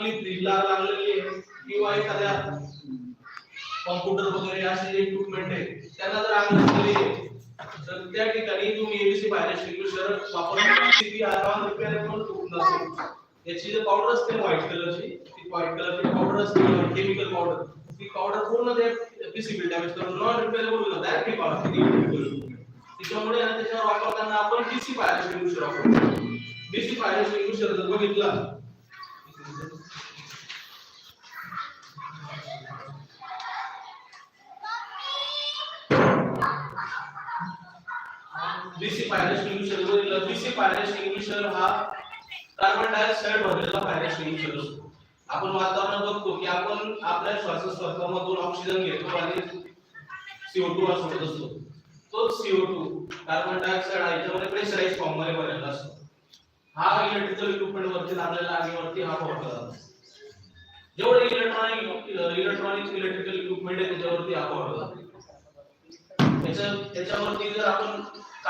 ला लागलेली आहे किंवा एखाद्या कॉम्प्युटर वगैरे असे जे इक्विपमेंट आहे, त्यांना जर आग लागलेली आहे तर त्या ठिकाणी तुम्ही एबीसी फायर एक्सटिंग्विशर वापरून सीबी आराम रिपेअर करून ठेवून जातो? याची जी पावडर असते व्हाईट कलरची ती व्हाईट कलरची पावडर असते केमिकल पावडर ती पावडर पूर्ण ते पीसीबी डॅमेज करून नॉन रिपेअरेबल होईल डायरेक्टली पावडर त्याच्यामुळे आणि त्याच्यावर वापरताना आपण डीसी फायर एक्सटिंग्विशर वापरतो डीसी फायर एक्सटिंग्विशर जर बघितला? बीसी फायर एक्सटिंग्विशर वरील डीसी फायर एक्सटिंग्विशर हा कार्बन डायऑक्साइड भरलेला फायर एक्सटिंग्विशर असतो. आपण वातावरणात बघतो की आपण आपल्या श्वासोश्वासामधून ऑक्सिजन घेतो आणि CO2 सोडत असतो. तो CO2 कार्बन डायऑक्साइड हा याच्यामध्ये प्रेशराइज फॉर्ममध्ये भरलेला असतो. हा इलेक्ट्रिकल इक्विपमेंट वरती आपल्याला आगीवरती हा फवारला जातो जेवढे इलेक्ट्रॉनिक इलेक्ट्रॉनिक इलेक्ट्रिकल इक्विपमेंट आहे त्याच्यावरती हा फवारला जातो त्याच्या त्याच्यावरती जर आपण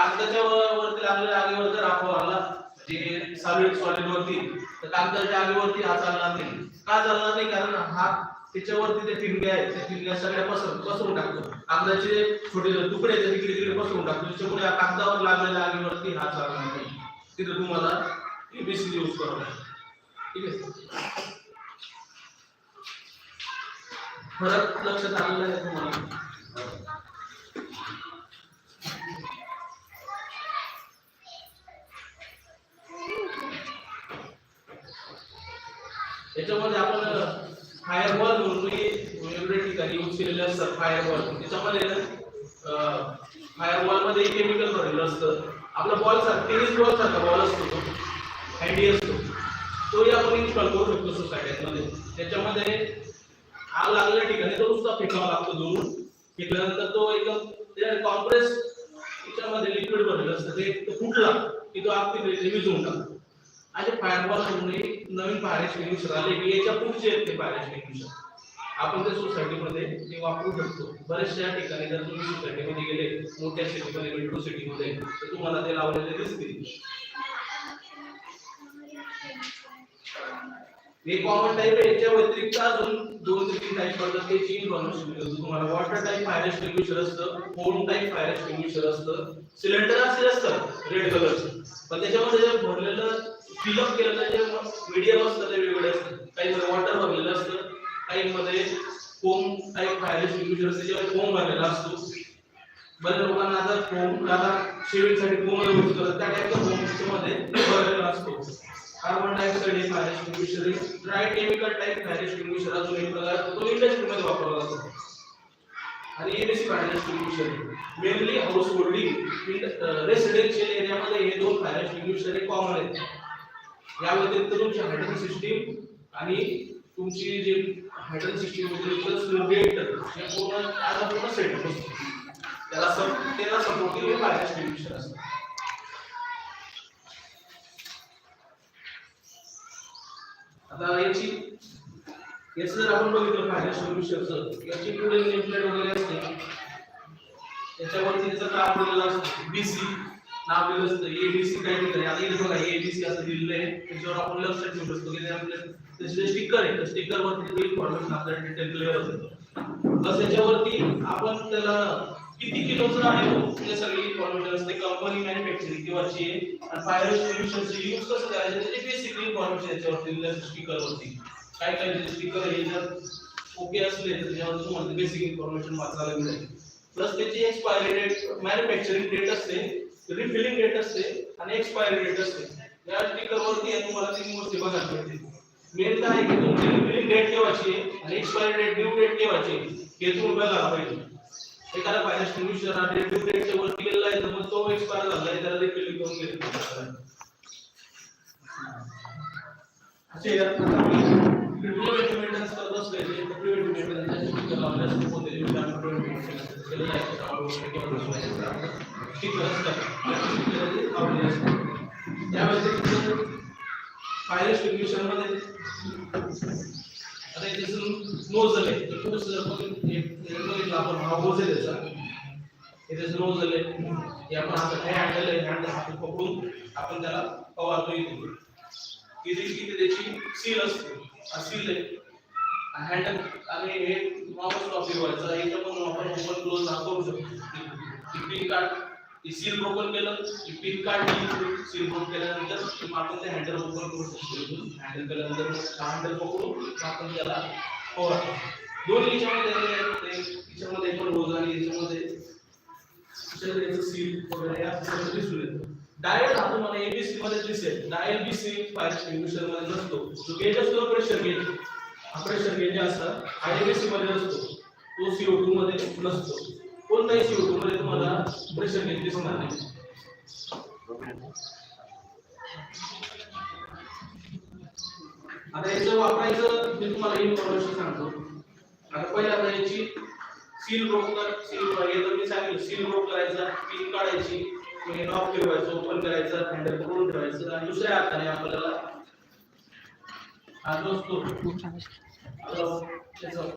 कागदाच्या वरती लागलेल्या आगीवर जर हा आला म्हणजे सॉलिड सॉलिड वरती तर कागदाच्या आगीवरती हा चालणार नाही. का चालणार नाही? कारण हा त्याच्यावरती ते ठिणग्या आहेत. त्या ठिणग्या सगळ्या पसर पसरून टाकतो. कागदाचे छोटे तुकडे आहेत ते तिकडे तिकडे पसरून टाकतो. त्याच्यामुळे या कागदावर लागलेल्या आगीवरती हा चालणार नाही. तिथे तुम्हाला एबीसी यूज करावं लागेल. ठीक आहे? फरक लक्षात आलेला आहे तुम्हाला? त्याच्यामध्ये आपण फायर बॉल म्हणून वेगवेगळ्या ठिकाणी यूज केलेलं असतात फायर बॉल त्याच्यामध्ये फायर बॉलमध्ये केमिकल भरलेलं असतं. आपला बॉल सारखा टेनिस बॉल सारखा बॉल असतो तो. हँडी असतो. तोही आपण इन्स्टॉल करू शकतो सोसायटीमध्ये त्याच्यामध्ये आग लागलेल्या ठिकाणी तो नुसता फेकावा लागतो दोन फेकल्यानंतर तो एकदम कॉम्प्रेस त्याच्यामध्ये लिक्विड भरलेलं असतं. ते तो फुटला की तो आग तिथे रिलीज टाकतो आणि फायरवॉल म्हणून नवीन फायर एक्सटिंग्विशर आले याच्या पुढचे आहेत ते फायर शकतात आपण त्या सोसायटीमध्ये ते वापरू शकतो. बऱ्याचशा ठिकाणी जर तुम्ही सोसायटीमध्ये गेले मोठ्या सिटीमध्ये मेट्रो सिटीमध्ये तर तुम्हाला ते लावलेले दिसतील. हे कॉमन टाईप याच्या व्यतिरिक्त अजून दोन तीन टाईप पडतात ते चीन बनवू शकतो. तुम्हाला वॉटर टाईप फायर एक्सटिंग्विशर असतं फोन टाईप फायर एक्सटिंग्विशर असतं. सिलेंडर असेल असतं रेड कलरचं पण त्याच्यामध्ये जे भरलेलं फिलअप केलेलं जे मीडियम असतं ते वेगवेगळे असतं काही मध्ये वॉटर भरलेलं असतं काही मध्ये फोम टाईप फायर एक्सटिंग्विशर असतं. त्याच्यामध्ये फोम भरलेला असतो. बऱ्याच लोकांना आता फोम आता शेविंगसाठी फोम यूज करतात. त्या टाईपचा फोम त्याच्यामध्ये भरलेला असतो. कार्बन डायऑक्साइड हे fire extinguisher dry chemical type fire extinguisher अजून एक प्रकार तो तो इंडस्ट्रीमध्ये वापरला जातो. आणि ABC fire extinguisher mainly house holding residential एरियामध्ये हे दोन फायर एक्सटिंग्विशर हे कॉमन आहेत. या व्यतिरिक्त तुमची हायड्रन सिस्टीम आणि तुमची जे हायड्रन सिस्टीम व्यतिरिक्त स्मोक डिटेक्टर हे पूर्ण आता पूर्ण सेटअप असतो. त्याला सब त्याला सपोर्टिव्ह फायर एक्सटिंग्विशर असतं. आता याची याचं जर आपण बघितलं फायर एक्सटिंग्विशरचं याची पुढे नेमप्लेट वगैरे असते. त्याच्यावरती त्याचं नाव दिलेलं असतं. बीसी नाव दिलेलं असतं. एबीसी काय दिलं आता इथे बघा एबीसी असं दिलेलं आहे. त्याच्यावर आपण लक्षात ठेवू शकतो की ते त्याचे स्टिकर आहे त्या स्टिकर वरती ते इन्फॉर्मेशन आपल्याला डिटेल क्लिअर होतं बस त्याच्यावरती आपण त्याला किती किलोचं आहे ते? सगळी इन्फॉर्मेशन ते कंपनी मॅन्युफॅक्चरिंग किंवाची आणि फायर एक्सटिंग्विशरची यूज कसं करायचं? त्याची बेसिकली इन्फॉर्मेशन याच्यावरती दिलेलं स्पीकर वरती काय काय स्पीकर हे जर ओके असले तर त्याच्यावर तुम्हाला बेसिक इन्फॉर्मेशन वाचायला मिळेल प्लस त्याची एक्सपायरी डेट मॅन्युफॅक्चरिंग डेट असते रिफिलिंग डेट असते आणि एक्सपायरी डेट असते. या स्पीकर वरती तुम्हाला तीन गोष्टी बघायला मिळतील. मेन काय आहे की तुमची रिफिलिंग डेट केव्हाची आहे आणि एक्सपायरी डेट ड्यू डेट केव्हाची हे तुम्ही बघायला पाहिजे. एखादा फायनान्स एक्सटिंग्विशर हा ड्यू डेटच्या वर गेलेला आहे तर मग तो एक्सपायर झाला आहे त्याला रिफिलिंग करून घेतलं. असे प्रिव्हेंटिव्ह मेंटेनन्स करत असले तर मेंटेनन्स लावले असते कोणते दिवशी आपण मेंटेनन्स आहे मध्ये आता इथे नोझल आहे. तर थोडंसं जर बघितलं आपण हा होज आहे त्याचा इथे नोझल आहे. हे आपण आता काय आणलेलं आहे आणि हात पकडून आपण त्याला फवारतो इथे. ही जी त्याची सील असते सील आहे. हँडल आणि हे माऊस वापरवायचा इथं पण आपण ओपन क्लोज दाखवू शकतो. कार्ड ती सील ब्रोकन केलं की पिन कार्ड सील ब्रोक केल्यानंतर आपण ते हँडल ओपन करू शकतो हँडल केल्यानंतर हँडल पकडू आपण त्याला फवारतो दोन याच्यामध्ये याच्यामध्ये पण रोज आणि याच्यामध्ये सील वगैरे या दिसून येतं. डायल हा तुम्हाला एबीसी मध्ये दिसेल. डायल बीसी फायर एक्सटिंग्विशरमध्ये नसतो. जो गेज असतो प्रेशर गेज हा प्रेशर गेज असतात हा एबीसी मध्ये असतो तो सीओ टू मध्ये नसतो. कोणताही शिवमध्ये तुम्हाला प्रेशर घेत दिसणार नाही. आता याचं वापरायचं मी तुम्हाला इन्फॉर्मेशन सांगतो. आता पहिल्या याची सील ब्रोक कर सील येतं मी सांगितलं सील ब्रोक करायचा पिन काढायची कोणी हे नॉब ओपन करायचं हँडल करून ठेवायचं आणि दुसऱ्या हाताने आपल्याला हा जो असतो आता त्याचं-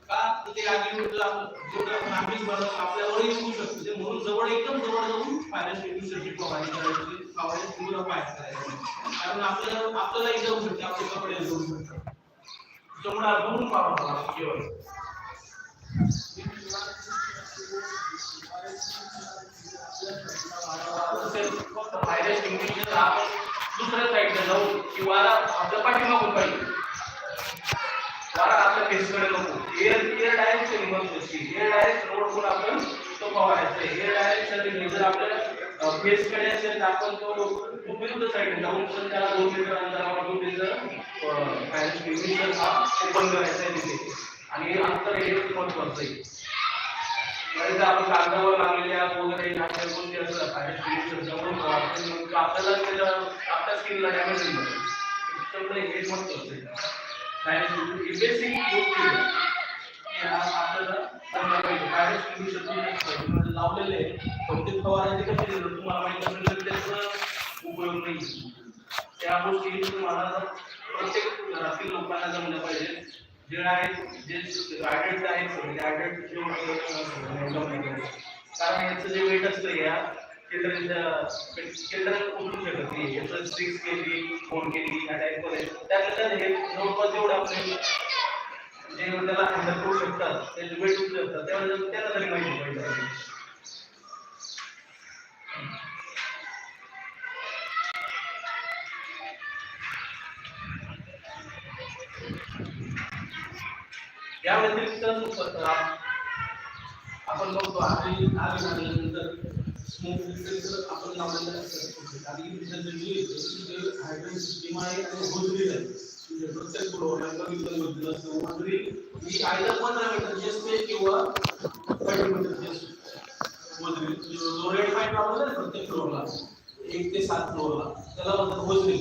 त्या ते का ते आपण बनवतो आपल्यावर येऊ शकतो ते म्हणून जवळ एकदम जवळ जाऊन फायर एक्सटिंग्विशरची फवारणी करायची फवारणी पूर्ण फायर करायची कारण आपल्याला आपल्यालाही जाऊ शकते आपले कपडे जाऊ शकतात त्यामुळे बघून पाहावं केवळ फक्त फायर दुसऱ्या साईडला जाऊ की वारा आपल्या पाठीमागून पाहिजे वारा आपल्या फेसकडे नको एअर एअर डायरेक्शन महत्वाची एअर डायरेक्शन ओळखून आपण तो पवारायचा एअर डायरेक्शन जर फेस कडे असेल तर आपण तो उपयुक्त साईड साईडने जाऊन पण त्याला दोन मीटर अंतरावर त्याचं फायर एक्सटिंग्विशर हा ओपन करायचा आहे तिथे. आणि अंतर हे महत्वाचं आहे नाही आपण कागदावर लागलेल्या वगैरे नाट्य कोणते असं फायर एक्सटिंग्विशर जवळ आपल्याला त्याच्या आपल्या स्किनला डॅमेज होईल त्याच्यामुळे हे महत्वाचं आहे फायर एक्सटिंग्विशर बेसिक गोष्टी आहेत. की आपल्याला जमलं पाहिजे फायर लावलेले आहे पण ते फवारायचे कसे देतात तुम्हाला माहिती असेल त्याचा उपयोग नाही त्या गोष्टी तुम्हाला प्रत्येक घरातील लोकांना जमलं पाहिजे जे आहेत जे ऍडेड आहेत सगळे ऍडेड कारण याचं जे वेट असतं या केंद्र उचलू शकत नाही याचं सिक्स केली फोन केली या टाईपमध्ये त्यानंतर हे जवळपास जेवढं आपले जे त्याला हँडल करू शकतात ते लिमिट उचलू शकतात त्यावेळेला त्याला तरी माहिती पाहिजे या व्यतिरिक्त आपण बघतो आधी आधी झाल्यानंतर स्मोक डिटेक्टर आपण लावलेलं असतं. आधी डिटेक्टर जे येतं सिस्टीम आहे आणि होत आहे. प्रत्येक फ्लोअरला कमी होतील असतं ही पंधरा मीटरची असते किंवा पंधरा मीटरची असते जो रेड पाईप लावला ना प्रत्येक फ्लोअरला एक ते सात फ्लोअरला त्याला म्हणतात होजरी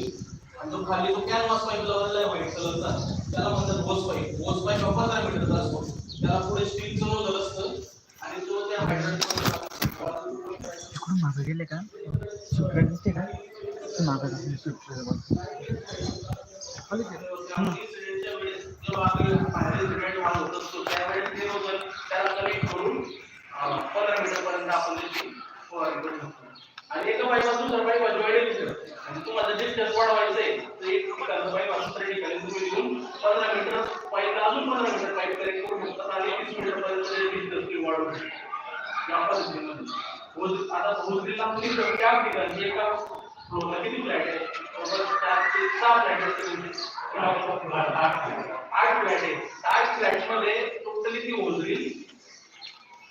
आणि तो खाली जो कॅनव्हास पाईप लावलेला आहे व्हाईट कलरचा त्याला म्हणतात होस पाईप होस पाईप हा पंधरा मीटरचा असतो त्याला पुढे स्टीलचं नोजल असतं आणि तो त्या हायड्रेट मागं गेले का? सुटलं दिसते का? मागं आणि एका पाईपासून दुसऱ्या आणि तुम्हाला distance वाढवायचंय, तर एक ठिकाणचं पाईप अजून ठिकाणी तुम्ही घेऊन पंधरा मीटर पाईप अजून पंधरा मीटर पाईप कनेक्ट करू शकता आणि वीस मीटर पर्यंत distance वाढवू शकता. या पद्धतीमध्ये. आता होजरीला आपण त्या ठिकाणी एका किती फ्लॅट आहे सहा फ्लॅट आहेत आठ फ्लॅट आहे आठ फ्लॅटमध्ये टोटली ती होजरी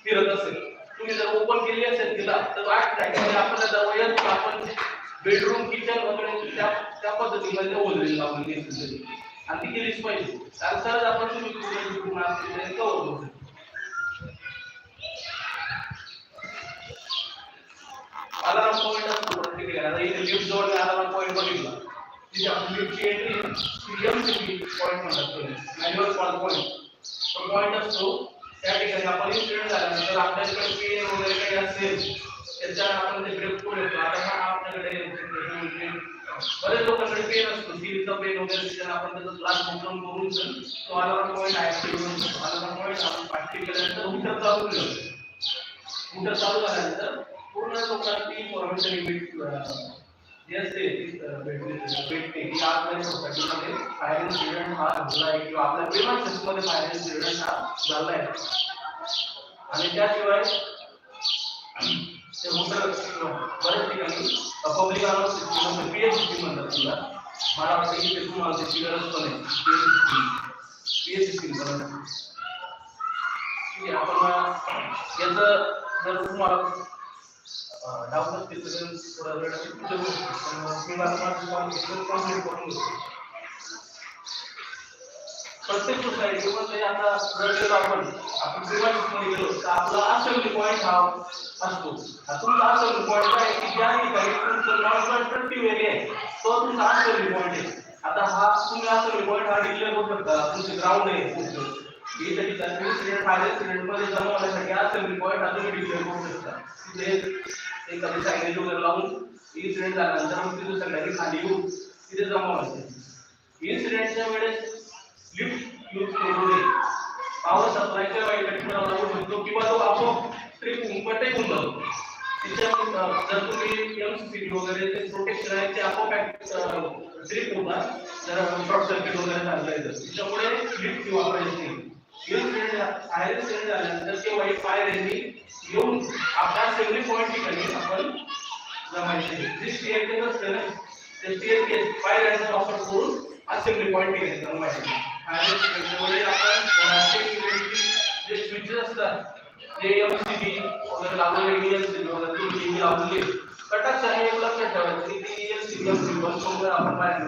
फिरत असेल तुम्ही जर ओपन केली असेल तिला तर आठ फ्लॅटमध्ये आपल्याला जवळ आपण बेडरूम किचन वगैरे त्या त्या पद्धतीमध्ये त्या होजरी लावलेली आणि ती केलीच पाहिजे कारण सहज आपण तुम्ही कव्हर करू शकतो पॉईंट असतो इथे लिफ्ट जवळ अलार्म पॉईंट बघितला? तिथे आपण पॉईंट म्हणतात मॅन्युअल कॉल पॉईंट तो पॉईंट असतो त्या ठिकाणी आपण इन्सिडेंट झाल्यानंतर आपल्याकडे पेन वगैरे काही असेल त्याच्यावर आपण ते येतो. आता हा आपल्याकडे बरेच लोकांकडे पेन असतो. सिरीजचा पेन वगैरे आपण त्याचा ग्लास ओपन करून तो अलार्म पॉईंट ऍक्टिव्ह करून पॉईंट आपण पाठी केल्यानंतर चालू मीटर चालू झाल्यानंतर पूर्ण लोकांची इन्फॉर्मेशन इमिट जे असते ती अं, भेटते. सोसायटीमध्ये म्हणजे हा किंवा आपल्या पेमेंट सिस्टममध्ये फायर हा झालाय आणि त्याशिवाय ते मोठं बऱ्याच ठिकाणी public announce system P H system म्हणतात तुला. मला वाटतं की ते तुम्हाला त्याची गरज पण आहे. P H system P H system आहे आपण याचं जर तुम्हाला डाऊट असतील तर थोडा वेळ असेल करून घेतो. प्रत्येक सोसायटीमध्ये म्हणजे आता गेलो आपण आपण मध्ये गेलो तर आपला असेंब्ली पॉईंट हा असतो. आता तुमचा असेंब्ली पॉईंट काय आहे? की ज्या ठिकाणी तुमचं नॉन कन्स्ट्रक्टिव्ह एरिया आहे तो तुमचा असेंब्ली पॉईंट आहे. आता हा तुम्ही असेंब्ली पॉईंट हा डिक्लेअर करू शकता तुमचे ग्राउंड आहे तुमचं. स्टुडंटमध्ये जमा होण्यासाठी असेंब्ली पॉईंट हा तुम्ही डिक्लेअर करू शकता तिथे एखादी सायकल वगैरे लावून इन्सिडेंट झाल्यानंतर मग तिथे सगळ्यांनी खाली येऊन तिथे जमा व्हायचे इन्सिडेंटच्या वेळेस लिफ्ट यूज करू नये पॉवर सप्लायच्या वाईट लागू शकतो किंवा तो आपोआप ट्रिप कटे होऊन जातो तिच्या जर तुम्ही वगैरे ते प्रोटेक्शन आहे ते आपोआप ट्रिप होतात जर शॉर्ट सर्किट वगैरे झालं तर त्याच्यामुळे लिफ्ट वापरायची नाही. झाल्यानंतर ते वाईट फायर येऊन आपल्या सेव्हलिंग पॉईंट ठिकाणी आपण जमायचे असते ना ते स्टेअर केस वापर करून असेंब्ली पॉईंट ठिकाणी जमायचे आणि आपण जे स्विचेस असतात ते एमसीबी वगैरे लागलेले एलसीबी वगैरे तुम्ही लावलेले आणि एक लक्षात ठेवायचं की ती आपण बाहेर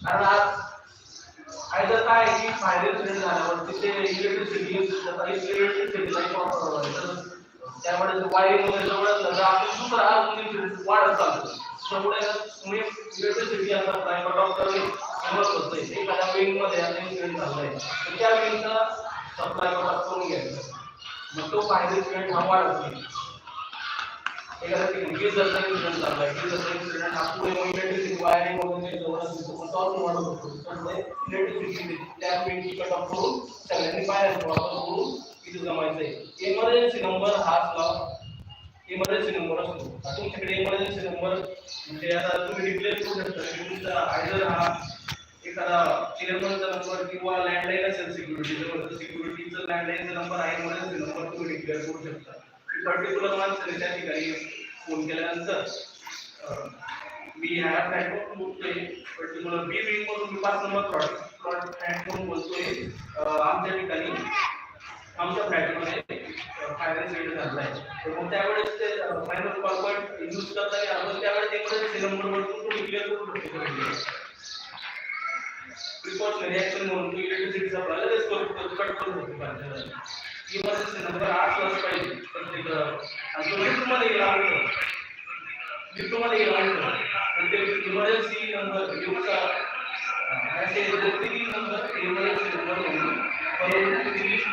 कारण आज फायदा काय? आहे की फायदे इन्सिडेंट झाल्यावर तिथे इलेक्ट्रिसिटी इलेक्ट्रिसिटी लाइट वापर व्हायचा त्यामुळे वायरिंग वगैरे जवळ असलं तर आपण सुपर अजून वाढत चालतो. त्यामुळे तुम्ही इलेक्ट्रिसिटी आता प्रायव्हेट डॉक्टरने समज होतंय एखाद्या विंगमध्ये आता इन्सिडेंट झालाय तर त्या विंगचा सप्लाय करून घ्यायचा. मग तो फायदे इन्सिडेंट हा वाढत नाही. एखाद्या ठिकाणी गिझरचा हा पुढे मग इलेक्ट्रिसिटी वायरिंग वगैरे पण तो वाढत होतो. त्यामुळे इलेक्ट्रिसिटी त्या विंगची कट ऑफ करून सगळ्यांनी बाहेर वापर करून इथे जमायचं आहे. इमर्जन्सी नंबर हाच लाव इमर्जन्सी नंबर असतो. तुमच्याकडे इमर्जन्सी नंबर म्हणजे आता तुम्ही डिक्लेअर करू शकता. की तुमचा आयडर हा एखादा चेअरमनचा नंबर किंवा लँडलाईन असेल सिक्युरिटीचा सिक्युरिटीचा लँडलाईनचा नंबर आहे इमर्जन्सी नंबर तुम्ही डिक्लेअर करू शकता. पर्टिक्युलर माणसाने त्या ठिकाणी फोन केल्यानंतर मी ह्या प्लॅटफॉर्म बोलतोय पर्टिक्युलर बी विंग मधून मी पाच नंबर प्लॉट प्लॉट फ्लॅट बोलतोय. आमच्या ठिकाणी आमच्या फ्लॅटमध्ये फायनान्स रेट झाला आहे. तर मग त्यावेळेस ते फायनल कॉल यूज करता येईल आपण त्यावेळेस इमर्जन्सी नंबर वरतून तो डिक्लेअर करू शकतो प्रिकॉशनरी ऍक्शन म्हणून इलेक्ट्रिसिटीचा इलेक्ट्रिसिटी कट करून होतो इमर्जन्सी नंबर आठ वाजता पाहिजे. प्रत्येक आणि तो लिफ्टमध्ये गेला लिफ्टमध्ये गेला तर ते इमर्जन्सी नंबर लिफ्टचा असे प्रत्येक नंबर इमर्जन्सी नंबर म्हणून परंतु ते लिफ्ट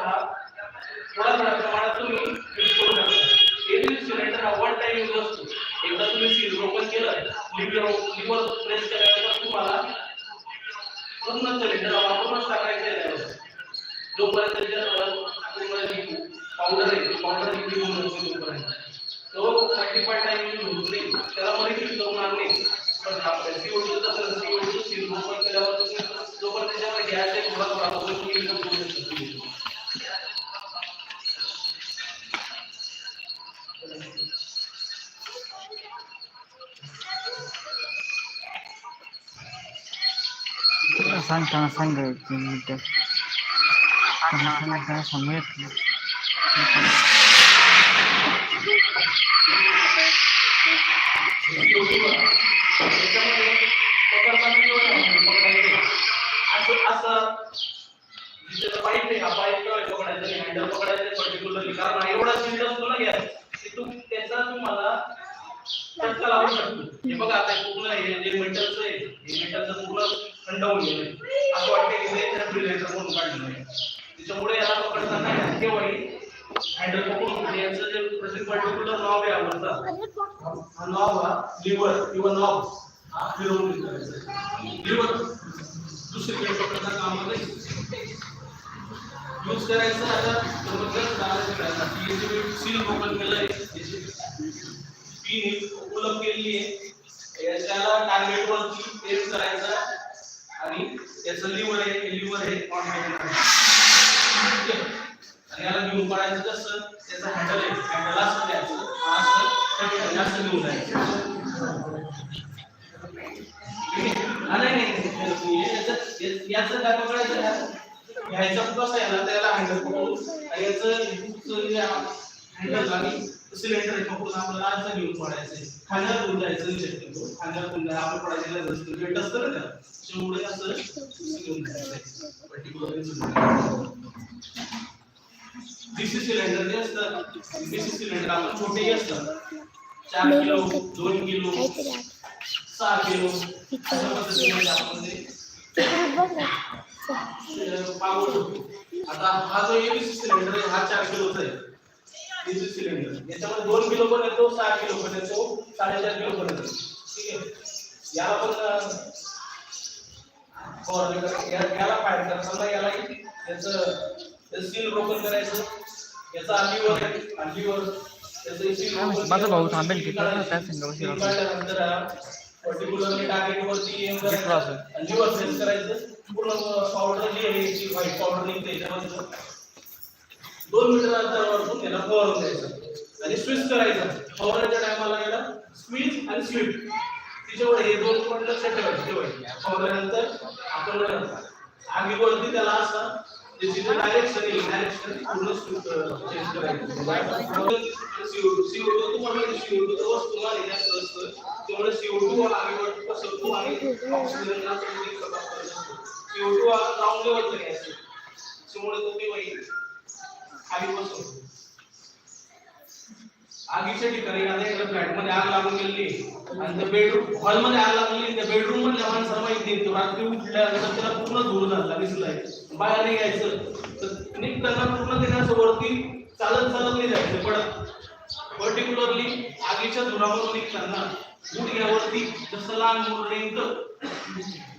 थोड्या थोड्या प्रमाणात तुम्ही यूज करू शकता एरवी सिलेंडर हा वन टाइम यूज असतो एकदा तुम्ही सील ओपन केलं लिव्हर लिव्हर प्रेस केल्यानंतर तुम्हाला पूर्ण सिलेंडर वापरूनच टाकायचं आहे जोपर्यंत पावडर आहे पावडर होऊन तोपर्यंत तो टाइम होत नाही त्याला मरीच होणार नाही पण आपल्या सीओटू तसं C O two seal open केल्यावर सांगताना सांगायचं मिनिटं सांगताना सांगू येत नाही. दुसरीकडे कामा यूज करायचं. आता जबरदस्त सील ओपन केलंय याची उपलब्ध केलेली आहे याच्याला टार्गेट वरती पेस्ट करायचं आणि त्याचं लिव्हर आहे लिव्हर आहे ऑन आणि याला घेऊन पडायचं कसं? त्याचं हँडल आहे. हँडल असं द्यायचं. असं त्याच्यावर जास्त घेऊन जायचं नाही नाही याचं काय पकडायचं कसं आहे ना त्याला हँडल पकडून. आणि याचं हँडल आणि सिलेंडर पकडून आपल्याला असं घेऊन पडायचं खांद्यावर घेऊन शक्यतो खांद्यावर जायचं आपण पडायचं गरज वेट असतं ना त्याला त्याच्यामुळे असं घेऊन जायचं पर्टिक्युलर बीसी सिलेंडर जे असतात बीसी सिलेंडर आपण छोटेही असतात. चार किलो दोन किलो. सहा किलो आता हा जो एबीसी सिलेंडर आहे हा चार किलोचा आहे डीसी सिलेंडर याच्यामध्ये दोन किलो पण येतो सहा किलो पण येतो साडेचार किलो पण येतो ठीक आहे याला पण अं, फवारणी कर- या- याला फायर याला याचं सील ब्रोकन करायचं याचा लिव्हर आहे लिव्हर त्याचं सील माझा भाऊ थांबेल की सांगावं शिवाय? पर्टिक्युलरली टार्गेट वरती एम करायचं. आणि लिव्हर प्रेस करायचं पूर्ण पावडर जी आहे ती व्हाईट पावडर निघते त्याच्यामध्ये दोन मीटर अंतरावरून याला फवारून द्यायचं. आणि स्विच करायचं. फवारण्याच्या टायमाला याला स्विच आणि स्वीप तिच्यावर हे दोन पॉईंट लक्षात ठेवायचे ठेवायचे. फवारल्यानंतर आपण आगीवरती त्याला असं त्याची जे डायरेक्शन येईल डायरेक्शन पूर्ण चेंज करायचं. CO2 तुम्हाला CO2 चं वस्तू आहे जास्त असतं त्यामुळे CO2 आगीवरती पसरतो आणि ऑक्सिजनला तुम्ही प्रकाश करत असतो CO2 हा ग्राउंड लेवलचा गॅस आहे त्यामुळे तो केव्हाही खाली बसतो आगीच्या ठिकाणी आता एका फ्लॅटमध्ये आग लागून गेली आणि त्या बेडरूम हॉलमध्ये आग लागली त्या बेडरूम मधल्या माणसाला माहिती येतो रात्री उठल्यानंतर त्याला पूर्ण धूर झाला दिसलाय. बाहेर निघायचं. तर निघताना पूर्ण त्याच्या वरती चालत चालत नाही जायचं पडत पर्टिक्युलरली आगीच्या धुरामधून निघताना गुडघ्यावरती जसं लहान मुलं निघतं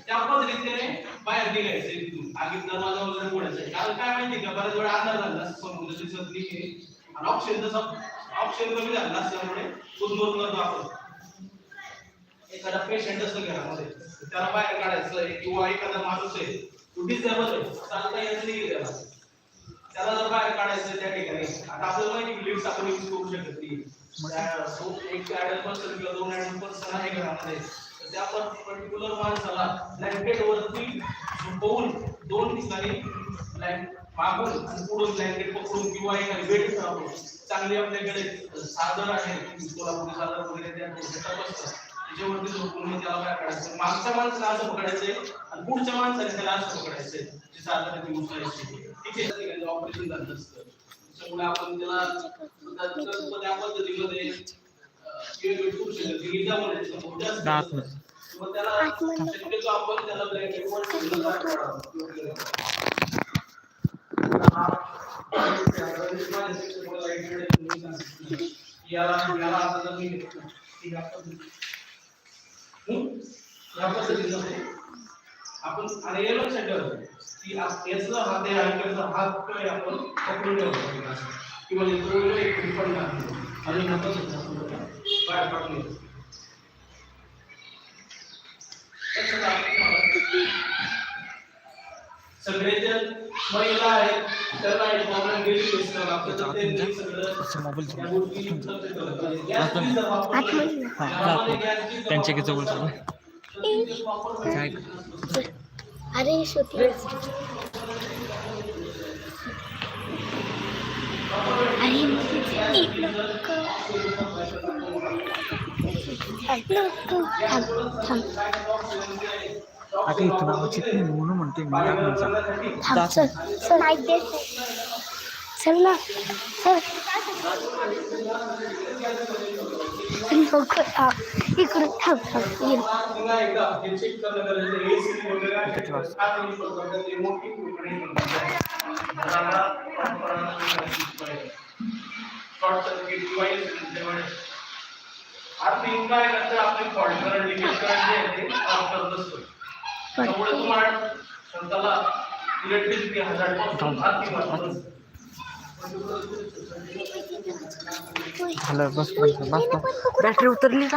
त्या पद्धतीने बाहेर निघायचं तिथून आगीत दरवाजा वगैरे मोडायचं. कारण काय माहिती का? बऱ्याच वेळा आधार झाला समोर दिसत नाही आणि ऑप्शन तसं ऑप्शन कमी झाला असल्यामुळे दोन करतो आपण एखादा पेशंट असतो घरामध्ये त्याला बाहेर काढायचं आहे किंवा एखादा माणूस आहे तो डिसेबल आहे चालता येत नाही त्याला. त्याला जर बाहेर काढायचं त्या ठिकाणी आता आपल्याला माहिती लिफ्ट आपण यूज करू शकत नाही. एक ऍडल पर्सन किंवा दोन ऍडल पर्सन आहे घरामध्ये तर त्या पर्टिक्युलर माणसाला ब्लँकेट वरती झोपवून दोन ठिकाणी मागून आणि पुढून ब्लँकेट पकडून किंवा एखादी बेड करावं चांगली आपल्याकडे साधन आहे कोल्हापुरी साधन वगैरे त्या सेटअप असतं त्याच्यावरती झोपून मग त्याला काय करायचं मागच्या माणसाला असं पकडायचंय आणि पुढच्या माणसाने त्याला असं पकडायचंय जे साधारण ती उचलायची ठीक आहे. ऑपरेशन झालं असतं त्याच्यामुळे आपण त्याला त्या- त्या- त्या पद्धतीमध्ये करू शकतो त्याला शक्यतो आपण त्याला ठेवलं. याला याला आता? या पद्धतीने आपण हे लक्षात ठेवायचं की आप- याचा हात आहे आणि त्याचा हात काय आपण पकडून असं. किंवा दोन एक पण आणि हातात सुद्धा त्याला बाहेर तुम्हाला? सगळे महिला आहेत त्यांना एक प्रॉब्लेम गेली ते सगळं त्यांच्या जवळ काय? अरे श्रुती अगं इथं नावाची म्हणून म्हणते मी थांब चल. चल माईक दे चल. ना चल. लवकर थांब इकडून थांब थांब ये. पुन्हा एकदा चेक करणं गरजेचं आहे. AC वगैरे आहे. किती वाजता? काय करू शकतो? तर ते मोठी कुलकर्णी म्हणतात. घराला वापरणारा कुलकर्णी पाहिजे. शॉर्ट सर्किट किंवा इन्सिडेंट आर्थिंग काय नंतर आपले फॉल्ट करंट लिकेज करंट जे आहे ते ऑफ करत असतो त्यामुळे तुम्हाला स्वतःला इलेक्ट्रिसिटी हजार्डपासून आर्थिंग वाचवत असतं. झालं बस बस बस बस बॅटरी उतरली का